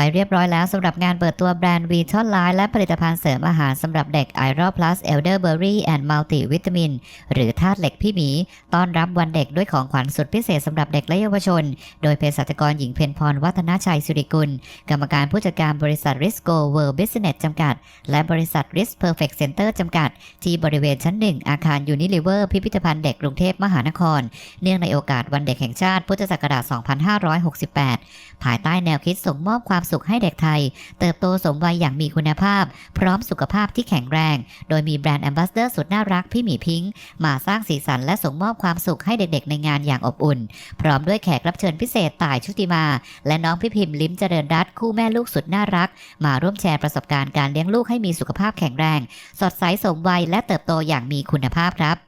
ไปเรียบร้อยแล้วสำหรับงานเปิดตัวแบรนด์วีทอนไลน์และผลิตภัณฑ์เสริมอาหารสำหรับเด็ก i r o Plus Elderberry and Multivitamin หรือธาตุเหล็กพี่หมี ต้อนรับวันเด็กด้วยของขวัญสุดพิเศษสำหรับเด็กและเยาวชน โดยเภสัชกรหญิงเพนพรวัฒนาชัยสิริกุล กรรมการผู้จัดการบริษัท Risco World Business จำกัด และบริษัท Risk Perfect Center จำกัด ที่บริเวณชั้นหนึ่งอาคาร Unilever พิพิธภัณฑ์เด็กกรุงเทพมหานคร เนื่องในโอกาสวันเด็กแห่งชาติพุทธศักราช 2568 ภายใต้แนวคิดส่งมอบความสุขให้เด็กไทย เติบโตสมวัยอย่างมีคุณภาพ พร้อมสุขภาพที่แข็งแรง โดยมีแบรนด์แอมบาสเดอร์สุดน่ารักพี่หมีพิงค์มาสร้างสีสันและส่งมอบความสุขให้เด็กๆ ในงานอย่างอบอุ่น พร้อมด้วยแขกรับเชิญพิเศษต่ายชุติมา และน้องพี่พิมพ์ลิ้มเจริญรัตคู่แม่ลูกสุดน่ารัก มาร่วมแชร์ประสบการณ์การเลี้ยงลูกให้มีสุขภาพแข็งแรง สดใสสมวัยและเติบโตอย่างมีคุณภาพครับ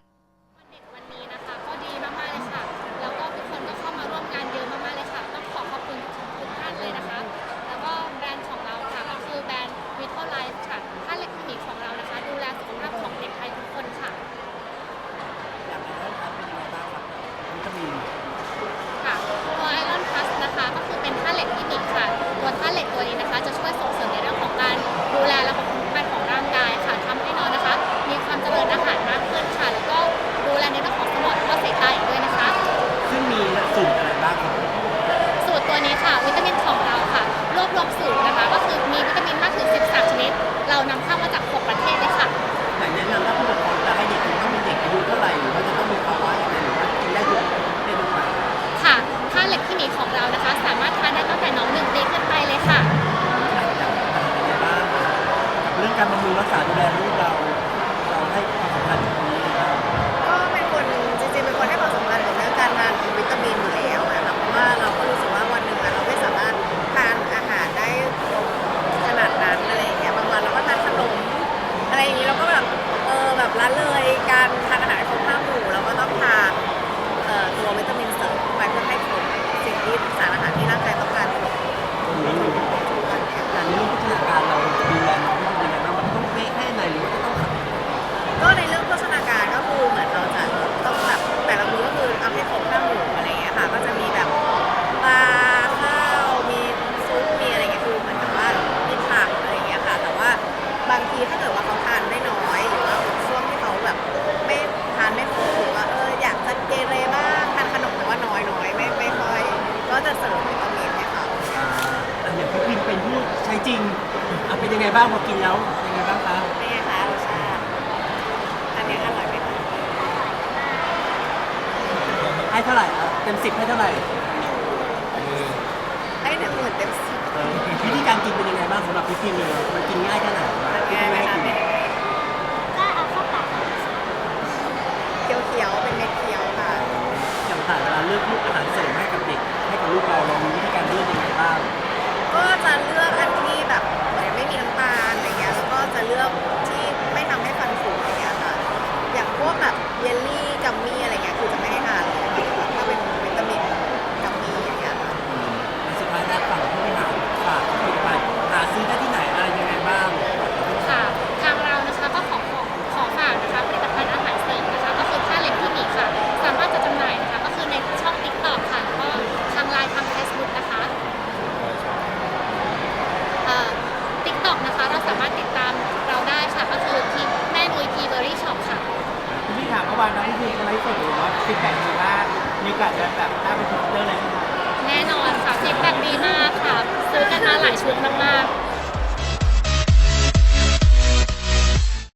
วบรวมสูตรนะคะ ก็คือมีวิตามินมากถึง 13 ชนิด เรานำเข้ามาจาก 6 ประเทศเลยค่ะ ไหนแนะนำว่า อะเป็นยังไงบ้างพอกินแล้วยังไงบ้างคะเป็นไงคะรสชาติอันนี้อร่อยไหมคะให้เท่าไหร่อะเต็มสิบให้เท่าไหร่ให้หนึ่งหมื่นเต็มสิบเออวิธีการกินเป็นยังไงบ้างสำหรับพี่พิมเลยมันกินง่ายแค่ไหนมันง่ายไหมคะกินเป็นยังไงก็เอาเข้าปากเขียวๆเป็นเม็ดเขียวค่ะ อย่างต่างเวลาเลือกลูกอาหารเสริมให้กับเด็กให้กับลูกเราเรามีวิธีการเลือกยังไงบ้าง ก็จะเลือก วันนั้นคือคนไลฟ์สดหรือว่าฟีดแบ็กดีมากมีโอกาสจะแบบได้ไปทวิตเตอร์อะไรไะแน่นอนค่ะฟีดแบ็กดีมากค่ะ ซื้อกันมาหลายชุดมากๆ